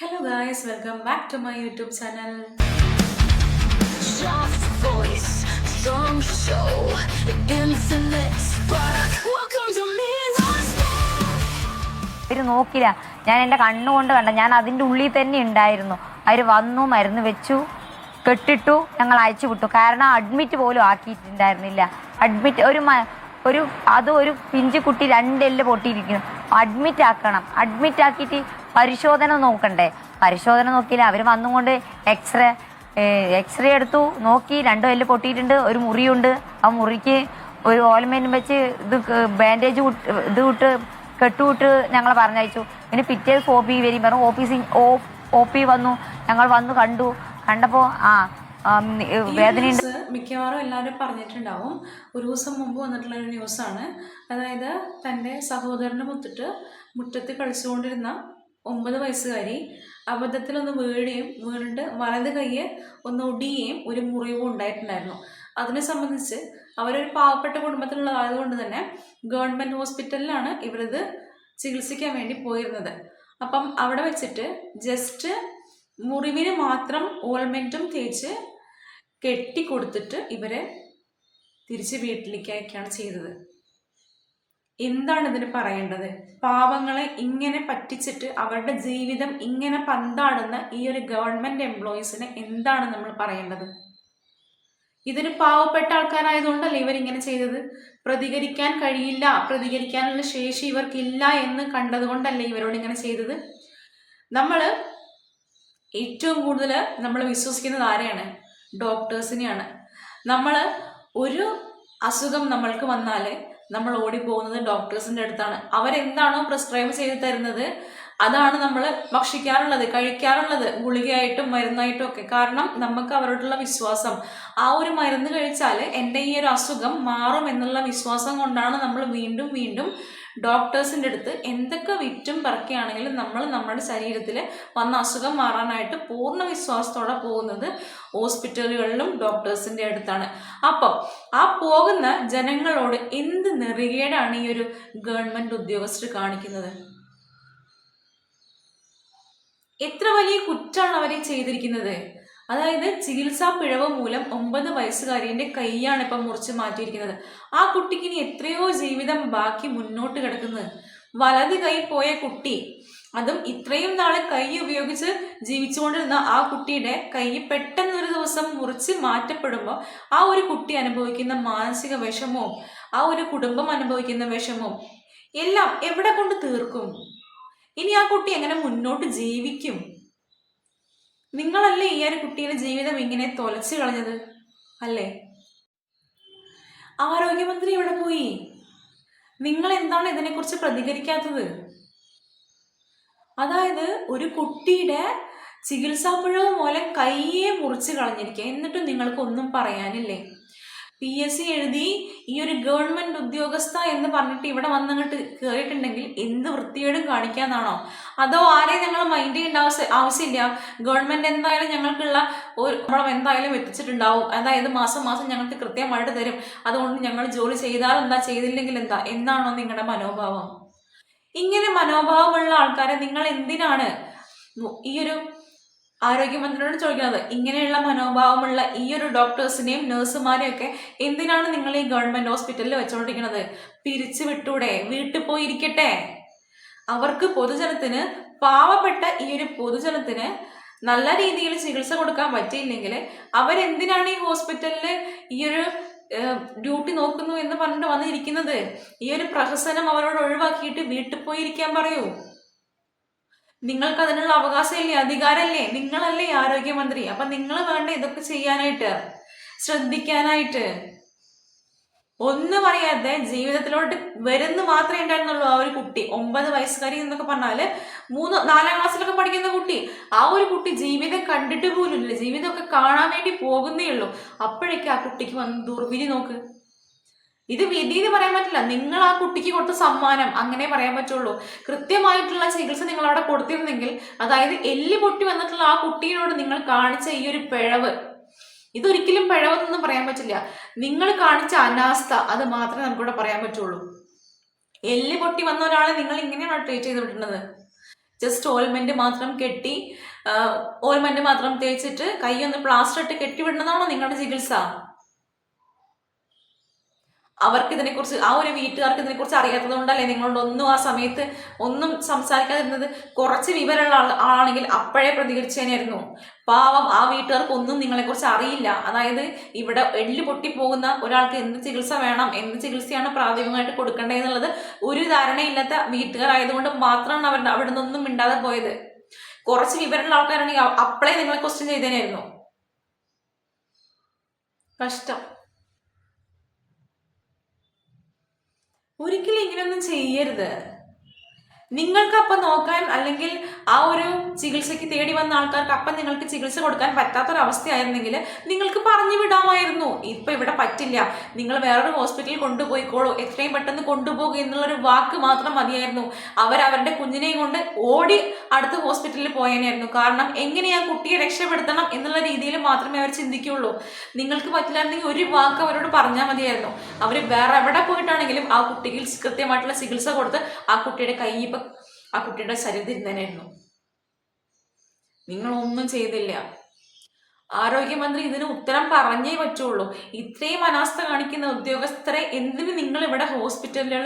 Hello guys welcome back to my YouTube channel അവർ നോക്കില്ല. ഞാൻ എന്റെ കണ്ണുകൊണ്ട് കണ്ട ഞാൻ അതിന്റെ ഉള്ളിൽ തന്നെ ഉണ്ടായിരുന്നു. അവർ വന്നു മരുന്ന് വെച്ചു കെട്ടിട്ടു ഞങ്ങൾ അയച്ചു വിട്ടു. കാരണം അഡ്മിറ്റ് പോലും ആക്കിയിട്ടുണ്ടായിരുന്നില്ല. അഡ്മിറ്റ് ഒരു ഒരു അത് ഒരു പിഞ്ചു കുട്ടി രണ്ടെല്ല് പൊട്ടിയിരിക്കുന്നു. അഡ്മിറ്റ് ആക്കണം. അഡ്മിറ്റ് ആക്കിയിട്ട് പരിശോധന നോക്കണ്ടേ? പരിശോധന നോക്കിയില്ല. അവർ വന്നുകൊണ്ട് എക്സ്റേ എക്സ്റേ എടുത്തു. നോക്കി. രണ്ടു എല്ല് പൊട്ടിയിട്ടുണ്ട്. ഒരു മുറിയുണ്ട്. ആ മുറിക്ക് ഒരു ഓൽമെന്റും വെച്ച് ഇത് ബാൻഡേജ് ഇത് വിട്ട് കെട്ടുവിട്ട് ഞങ്ങൾ പറഞ്ഞയച്ചു. പിന്നെ പിറ്റേ ദിവസം ഒ പി വരും. പറഞ്ഞു ഓഫീസിൽ ഒ പി വന്നു. ഞങ്ങൾ വന്നു കണ്ടു. കണ്ടപ്പോൾ ആ വേദനയുണ്ട്. മിക്കവാറും എല്ലാവരും പറഞ്ഞിട്ടുണ്ടാവും. ഒരു ദിവസം മുമ്പ് വന്നിട്ടുള്ള ഒരു ന്യൂസാണ്. അതായത് തന്റെ സഹോദരനെ മുത്തിട്ട് മുറ്റത്ത് കളിച്ചുകൊണ്ടിരുന്ന ഒമ്പത് വയസ്സുകാരി അബദ്ധത്തിലൊന്ന് വീഴുകയും വീണിട്ട് വലത് കൈയെ ഒന്ന് ഒടിയുകയും ഒരു മുറിവും ഉണ്ടായിട്ടുണ്ടായിരുന്നു. അതിനെ സംബന്ധിച്ച് അവരൊരു പാവപ്പെട്ട കുടുംബത്തിലുള്ളതായതുകൊണ്ട് തന്നെ ഗവൺമെന്റ് ഹോസ്പിറ്റലിലാണ് ഇവരിത് ചികിത്സിക്കാൻ വേണ്ടി പോയിരുന്നത്. അപ്പം അവിടെ വെച്ചിട്ട് ജസ്റ്റ് മുറിവിന് മാത്രം ഓൾമെന്റും തേച്ച് കെട്ടിക്കൊടുത്തിട്ട് ഇവരെ തിരിച്ച് വീട്ടിലേക്ക് അയക്കുകയാണ് ചെയ്തത്. എന്താണ് ഇതിന് പറയേണ്ടത്? പാവങ്ങളെ ഇങ്ങനെ പറ്റിച്ചിട്ട് അവരുടെ ജീവിതം ഇങ്ങനെ പന്താടുന്ന ഈ ഒരു ഗവൺമെന്റ് എംപ്ലോയീസിന് എന്താണ് നമ്മൾ പറയേണ്ടത്? ഇതൊരു പാവപ്പെട്ട ആൾക്കാരായതുകൊണ്ടല്ലേ ഇവരിങ്ങനെ ചെയ്തത്? പ്രതികരിക്കാൻ കഴിയില്ല പ്രതികരിക്കാനുള്ള ശേഷി ഇവർക്കില്ല എന്ന് കണ്ടതുകൊണ്ടല്ലേ ഇവരോട് ഇങ്ങനെ ചെയ്തത്? നമ്മൾ ഏറ്റവും കൂടുതൽ നമ്മൾ വിശ്വസിക്കുന്നത് ആരെയാണ്? ഡോക്ടേഴ്സിനെയാണ്. നമ്മൾ ഒരു അസുഖം നമ്മൾക്ക് വന്നാൽ നമ്മൾ ഓടിപ്പോകുന്നത് ഡോക്ടേഴ്സിന്റെ അടുത്താണ്. അവരെന്താണോ പ്രിസ്ക്രൈബ് ചെയ്ത് തരുന്നത് അതാണ് നമ്മൾ ഭക്ഷിക്കാറുള്ളത് കഴിക്കാറുള്ളത് ഗുളികയായിട്ടും മരുന്നായിട്ടും ഒക്കെ. കാരണം നമുക്ക് അവരോടുള്ള വിശ്വാസം. ആ ഒരു മരുന്ന് കഴിച്ചാൽ എന്റെ ഈ ഒരു അസുഖം മാറും എന്നുള്ള വിശ്വാസം കൊണ്ടാണ് നമ്മൾ വീണ്ടും വീണ്ടും ഡോക്ടേഴ്സിന്റെ അടുത്ത് എന്തൊക്കെ വിറ്റും പറക്കുകയാണെങ്കിലും നമ്മൾ നമ്മുടെ ശരീരത്തിൽ വന്ന അസുഖം മാറാനായിട്ട് പൂർണ വിശ്വാസത്തോടെ പോകുന്നത് ഹോസ്പിറ്റലുകളിലും ഡോക്ടേഴ്സിന്റെ അടുത്താണ്. അപ്പം ആ പോകുന്ന ജനങ്ങളോട് എന്ത് നെറികേടാണ് ഈ ഒരു ഗവൺമെന്റ് ഉദ്യോഗസ്ഥർ കാണിക്കുന്നത്? എത്ര വലിയ കുറ്റാണ് അവരെ ചെയ്തിരിക്കുന്നത്? അതായത് ചികിത്സാ പിഴവ് മൂലം ഒമ്പത് വയസ്സുകാരിന്റെ കൈയാണ് ഇപ്പം മുറിച്ച് മാറ്റിയിരിക്കുന്നത്. ആ കുട്ടിക്ക് ഇനി എത്രയോ ജീവിതം ബാക്കി മുന്നോട്ട് കിടക്കുന്നത്. വലത് കൈ പോയ കുട്ടി അതും ഇത്രയും നാളെ കൈ ഉപയോഗിച്ച് ജീവിച്ചുകൊണ്ടിരുന്ന ആ കുട്ടിയുടെ കൈ പെട്ടെന്ന് ഒരു ദിവസം മുറിച്ച് മാറ്റപ്പെടുമ്പോൾ ആ ഒരു കുട്ടി അനുഭവിക്കുന്ന മാനസിക വിഷമവും ആ ഒരു കുടുംബം അനുഭവിക്കുന്ന വിഷമവും എല്ലാം എവിടെ കൊണ്ട് തീർക്കും? ഇനി ആ കുട്ടി എങ്ങനെ മുന്നോട്ട് ജീവിക്കും? നിങ്ങളല്ലേ ഈ ഒരു കുട്ടിയുടെ ജീവിതം ഇങ്ങനെ തൊലച്ചു കളഞ്ഞത്? അല്ലേ? ആരോഗ്യമന്ത്രി എവിടെ പോയി? നിങ്ങൾ എന്താണ് ഇതിനെക്കുറിച്ച് പ്രതികരിക്കാത്തത്? അതായത് ഒരു കുട്ടിയുടെ ചികിത്സാപ്പിഴവ് മൂലം കയ്യെ മുറിച്ച് കളഞ്ഞിരിക്കുക. എന്നിട്ടും നിങ്ങൾക്ക് ഒന്നും പറയാനില്ലേ? പി എസ് സി എഴുതി ഈ ഒരു ഗവൺമെന്റ് ഉദ്യോഗസ്ഥ എന്ന് പറഞ്ഞിട്ട് ഇവിടെ വന്നങ്ങോട്ട് കയറിയിട്ടുണ്ടെങ്കിൽ എന്ത് വൃത്തിയേടും കാണിക്കാന്നാണോ? അതോ ആരെയും ഞങ്ങൾ മൈൻഡ് ചെയ്യേണ്ട ആവശ്യ ആവശ്യമില്ല? ഗവൺമെന്റ് എന്തായാലും ഞങ്ങൾക്കുള്ള ഒരു പണം എന്തായാലും എത്തിച്ചിട്ടുണ്ടാവും. അതായത് മാസം മാസം ഞങ്ങൾക്ക് കൃത്യമായിട്ട് തരും. അതുകൊണ്ട് ഞങ്ങൾ ജോലി ചെയ്താൽ എന്താ ചെയ്തില്ലെങ്കിൽ എന്താ? എന്നാണോ നിങ്ങളുടെ മനോഭാവം? ഇങ്ങനെ മനോഭാവമുള്ള ആൾക്കാരെ നിങ്ങൾ എന്തിനാണ് ഈ ഒരു ആരോഗ്യമന്ത്രിയോട് ചോദിക്കുന്നത്? ഇങ്ങനെയുള്ള മനോഭാവമുള്ള ഈ ഒരു ഡോക്ടേഴ്സിനെയും നഴ്സുമാരെയും ഒക്കെ എന്തിനാണ് നിങ്ങൾ ഈ ഗവൺമെന്റ് ഹോസ്പിറ്റലിൽ വെച്ചുകൊണ്ടിരിക്കുന്നത് പിരിച്ചു വിട്ടൂടെ വീട്ടിൽ പോയിരിക്കട്ടെ. അവർക്ക് പൊതുജനത്തിന് പാവപ്പെട്ട ഈ ഒരു പൊതുജനത്തിന് നല്ല രീതിയിൽ ചികിത്സ കൊടുക്കാൻ പറ്റിയില്ലെങ്കിൽ അവരെന്തിനാണ് ഈ ഹോസ്പിറ്റലിൽ ഈ ഒരു ഡ്യൂട്ടി നോക്കുന്നു എന്ന് പറഞ്ഞിട്ട് വന്നിരിക്കുന്നത്. ഈ ഒരു പ്രഹസനം അവരോട് ഒഴിവാക്കിയിട്ട് വീട്ടിൽ പോയിരിക്കാൻ പറയൂ. നിങ്ങൾക്ക് അതിനുള്ള അവകാശമില്ലേ? അധികാരമല്ലേ? നിങ്ങളല്ലേ ആരോഗ്യമന്ത്രി. അപ്പൊ നിങ്ങൾ വേണ്ട ഇതൊക്കെ ചെയ്യാനായിട്ട് ശ്രദ്ധിക്കാനായിട്ട്. ഒന്ന് പറയാതെ ജീവിതത്തിലോട്ട് വരുന്നു മാത്രമേ ഉണ്ടായിരുന്നുള്ളൂ ആ ഒരു കുട്ടി. ഒമ്പത് വയസ്സുകാരി എന്നൊക്കെ പറഞ്ഞാൽ മൂന്ന് നാലാം ക്ലാസ്സിലൊക്കെ പഠിക്കുന്ന ആ ഒരു കുട്ടി ജീവിതം കണ്ടിട്ട് പോലും ഇല്ല. ജീവിതമൊക്കെ കാണാൻ വേണ്ടി പോകുന്നേ ഉള്ളൂ. അപ്പോഴേക്കും ആ കുട്ടിക്ക് വന്ന് ദുർവിധി നോക്ക്. ഇത് വിധി എന്ന് പറയാൻ പറ്റില്ല. നിങ്ങൾ ആ കുട്ടിക്ക് കൊടുത്ത സമ്മാനം അങ്ങനെ പറയാൻ പറ്റുള്ളൂ. കൃത്യമായിട്ടുള്ള ചികിത്സ നിങ്ങൾ അവിടെ കൊടുത്തിരുന്നെങ്കിൽ അതായത് എല്ല് പൊട്ടി വന്നിട്ടുള്ള ആ കുട്ടിയോട് നിങ്ങൾ കാണിച്ച ഈ ഒരു പിഴവ്. ഇതൊരിക്കലും പിഴവെന്നൊന്നും പറയാൻ പറ്റില്ല. നിങ്ങൾ കാണിച്ച അനാസ്ഥ അത് മാത്രമേ നമുക്കിവിടെ പറയാൻ പറ്റുള്ളൂ. എല്ല് പൊട്ടി വന്ന ഒരാളെ നിങ്ങൾ ഇങ്ങനെയാണ് ട്രീറ്റ് ചെയ്ത് ജസ്റ്റ് ഓൾമെന്റ് മാത്രം കെട്ടി ഓയിൽമെന്റ് മാത്രം തേച്ചിട്ട് കൈ ഒന്ന് പ്ലാസ്റ്റർ ഇട്ട് കെട്ടിവിടുന്നതാണോ നിങ്ങളുടെ ചികിത്സ? അവർക്ക് ഇതിനെക്കുറിച്ച് ആ ഒരു വീട്ടുകാർക്ക് ഇതിനെക്കുറിച്ച് അറിയാത്തത് കൊണ്ടല്ലേ നിങ്ങളോട് ഒന്നും ആ സമയത്ത് ഒന്നും സംസാരിക്കാതിരുന്നത്? കുറച്ച് വിവരമുള്ള ആൾ ആളാണെങ്കിൽ അപ്പോഴേ പ്രതികരിച്ചേനായിരുന്നു. പാവം ആ വീട്ടുകാർക്ക് ഒന്നും നിങ്ങളെക്കുറിച്ച് അറിയില്ല. അതായത് ഇവിടെ എല്ല് പൊട്ടിപ്പോകുന്ന ഒരാൾക്ക് എന്ത് ചികിത്സ വേണം എന്ത് ചികിത്സയാണ് പ്രാഥമികമായിട്ട് കൊടുക്കേണ്ടതെന്നുള്ളത് ഒരു ധാരണയില്ലാത്ത വീട്ടുകാരായതുകൊണ്ട് മാത്രമാണ് അവരുടെ അവിടെ നിന്നൊന്നും മിണ്ടാതെ പോയത്. കുറച്ച് വിവരമുള്ള ആൾക്കാരാണെങ്കിൽ അപ്ലൈ നിങ്ങളെ ക്വസ്റ്റ്യൻ ചെയ്തേനായിരുന്നു കഷ്ടം. ഒരിക്കലും ഇങ്ങനെയൊന്നും ചെയ്യരുത്. നിങ്ങൾക്ക് അപ്പം നോക്കാൻ അല്ലെങ്കിൽ ആ ഒരു ചികിത്സയ്ക്ക് തേടി വന്ന ആൾക്കാർക്ക് അപ്പം നിങ്ങൾക്ക് ചികിത്സ കൊടുക്കാൻ പറ്റാത്തൊരവസ്ഥയായിരുന്നെങ്കിൽ നിങ്ങൾക്ക് പറഞ്ഞു വിടാമായിരുന്നു. ഇപ്പം ഇവിടെ പറ്റില്ല. നിങ്ങൾ വേറൊരു ഹോസ്പിറ്റലിൽ കൊണ്ടുപോയിക്കോളൂ. എത്രയും പെട്ടെന്ന് കൊണ്ടുപോകുക എന്നുള്ളൊരു വാക്ക് മാത്രം മതിയായിരുന്നു. അവർ അവരുടെ കുഞ്ഞിനെയും കൊണ്ട് ഓടി അടുത്ത ഹോസ്പിറ്റലിൽ പോയേനായിരുന്നു കാരണം എങ്ങനെയാ കുട്ടിയെ രക്ഷപ്പെടുത്തണം എന്നുള്ള രീതിയിൽ മാത്രമേ അവർ ചിന്തിക്കുകയുള്ളൂ നിങ്ങൾക്ക് പറ്റില്ലായിരുന്നെങ്കിൽ ഒരു വാക്ക് അവരോട് പറഞ്ഞാൽ മതിയായിരുന്നു. അവർ വേറെ എവിടെ പോയിട്ടാണെങ്കിലും ആ കുട്ടിക്ക് കൃത്യമായിട്ടുള്ള ചികിത്സ കൊടുത്ത് ആ കുട്ടിയുടെ കൈ ഇപ്പം ആ കുട്ടിയുടെ ശരീരത്തിൽ ഇരുന്നേനായിരുന്നു നിങ്ങളൊന്നും ചെയ്തില്ല. ആരോഗ്യമന്ത്രി ഇതിന് ഉത്തരം പറഞ്ഞേ പറ്റുള്ളൂ. ഇത്രയും അനാസ്ഥ കാണിക്കുന്ന ഉദ്യോഗസ്ഥരെ എന്തിനു നിങ്ങൾ ഇവിടെ ഹോസ്പിറ്റലുകൾ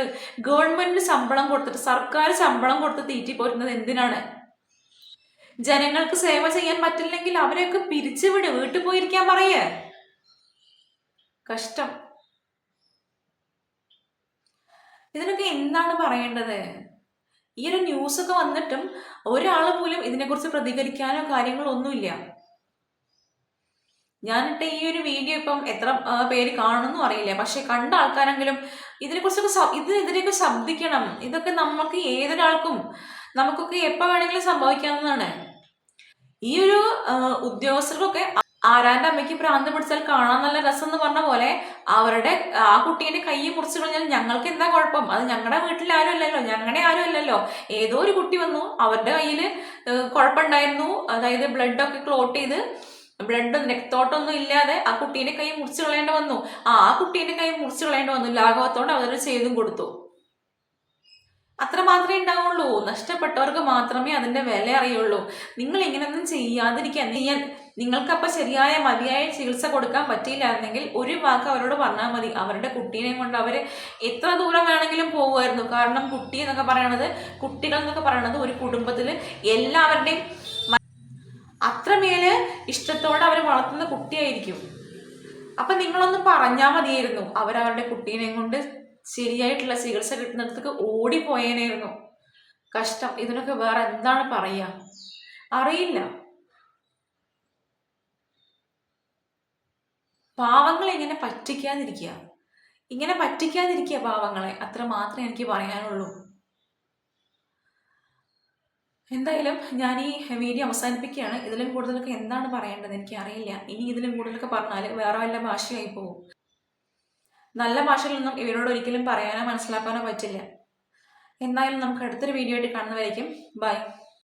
ഗവൺമെന്റിന് ശമ്പളം കൊടുത്തിട്ട് സർക്കാർ ശമ്പളം കൊടുത്ത് തീറ്റി പോരുന്നത് എന്തിനാണ്? ജനങ്ങൾക്ക് സേവ ചെയ്യാൻ പറ്റില്ലെങ്കിൽ അവരെയൊക്കെ പിരിച്ചുവിട് വീട്ടിൽ പോയിരിക്കാൻ പറയേ. കഷ്ടം. ഇതിനൊക്കെ എന്താണ് പറയേണ്ടത്? ഈ ഒരു ന്യൂസ് ഒക്കെ വന്നിട്ടും ഒരാൾ പോലും ഇതിനെക്കുറിച്ച് പ്രതികരിക്കാനോ കാര്യങ്ങളോ ഒന്നുമില്ല. ഞാനിട്ട് ഈ ഒരു വീഡിയോ ഇപ്പം എത്ര പേര് കാണുമെന്നും അറിയില്ല. പക്ഷെ കണ്ട ആൾക്കാരെങ്കിലും ഇതിനെക്കുറിച്ചൊക്കെ ഇതിനെതിരെയൊക്കെ ശബ്ദിക്കണം. ഇതൊക്കെ നമുക്ക് ഏതൊരാൾക്കും നമുക്കൊക്കെ എപ്പോൾ വേണമെങ്കിലും സംഭവിക്കാവുന്നതാണ്. ഈ ഒരു ഉദ്യോഗസ്ഥർക്കൊക്കെ ആരാന്റെ അമ്മയ്ക്ക് ഭ്രാന്ത് പിടിച്ചാൽ കാണാൻ നല്ല രസം എന്ന് പറഞ്ഞ പോലെ അവരുടെ ആ കുട്ടീന്റെ കൈ മുറിച്ചു കഴിഞ്ഞാൽ ഞങ്ങൾക്ക് എന്താ കുഴപ്പം? അത് ഞങ്ങളുടെ വീട്ടിൽ ആരും അല്ലല്ലോ ഞങ്ങളുടെ ആരും അല്ലല്ലോ ഏതോ ഒരു കുട്ടി വന്നു അവരുടെ കയ്യിൽ കുഴപ്പമുണ്ടായിരുന്നു അതായത് ബ്ലഡൊക്കെ ക്ലോട്ട് ചെയ്ത് ബ്ലഡ് രക്തോട്ടൊന്നും ഇല്ലാതെ ആ കുട്ടീന്റെ കൈ മുറിച്ചു കളയേണ്ടി വന്നു. ആ ആ കുട്ടീന്റെ കൈ മുറിച്ചു കളയേണ്ടി വന്നു. ലാഘവത്തോടെ അവർ ചെയ്തും കൊടുത്തു. അത്ര മാത്രമേ ഉണ്ടാവുള്ളൂ. നഷ്ടപ്പെട്ടവർക്ക് മാത്രമേ അതിന്റെ വില അറിയുള്ളൂ. നിങ്ങൾ ഇങ്ങനെയൊന്നും ചെയ്യാതിരിക്കാൻ ചെയ്യാൻ നിങ്ങൾക്കപ്പൊ ശരിയായ മതിയായ ചികിത്സ കൊടുക്കാൻ പറ്റിയില്ലായിരുന്നെങ്കിൽ ഒരു വാക്ക് അവരോട് പറഞ്ഞാൽ മതി. അവരുടെ കുട്ടീനെ കൊണ്ട് അവർ എത്ര ദൂരം വേണമെങ്കിലും പോകുമായിരുന്നു. കാരണം കുട്ടി എന്നൊക്കെ പറയണത് കുട്ടികൾ എന്നൊക്കെ പറയണത് ഒരു കുടുംബത്തിൽ എല്ലാവരുടെയും അത്രമേൽ ഇഷ്ടത്തോടെ അവർ വളർത്തുന്ന കുട്ടിയായിരിക്കും. അപ്പൊ നിങ്ങളൊന്ന് പറഞ്ഞാൽ മതിയായിരുന്നു. അവരവരുടെ കുട്ടീനെയും കൊണ്ട് ശരിയായിട്ടുള്ള ചികിത്സ കിട്ടുന്നിടത്തേക്ക് ഓടിപ്പോയേനായിരുന്നു. കഷ്ടം. ഇതിനൊക്കെ വേറെ എന്താണ് പറയുക അറിയില്ല. പാവങ്ങളെ ഇങ്ങനെ പറ്റിക്കാതിരിക്കുക? ഇങ്ങനെ പറ്റിക്കാതിരിക്കുക പാവങ്ങളെ. അത്ര മാത്രമേ എനിക്ക് പറയാനുള്ളൂ. എന്തായാലും ഞാൻ ഈ വീഡിയോ അവസാനിപ്പിക്കുകയാണ്. ഇതിലും കൂടുതലൊക്കെ എന്താണ് പറയേണ്ടത് എനിക്ക് അറിയില്ല ഇനി ഇതിലും കൂടുതലൊക്കെ പറഞ്ഞാൽ വേറെ വല്ല ഭാഷയായി പോകും. നല്ല ഭാഷയിലൊന്നും ഇവരോട് ഒരിക്കലും പറയാനോ മനസ്സിലാക്കാനോ പറ്റില്ല. എന്തായാലും നമുക്ക് അടുത്തൊരു വീഡിയോ ആയിട്ട് കാണുന്നതായിരിക്കും ബൈ.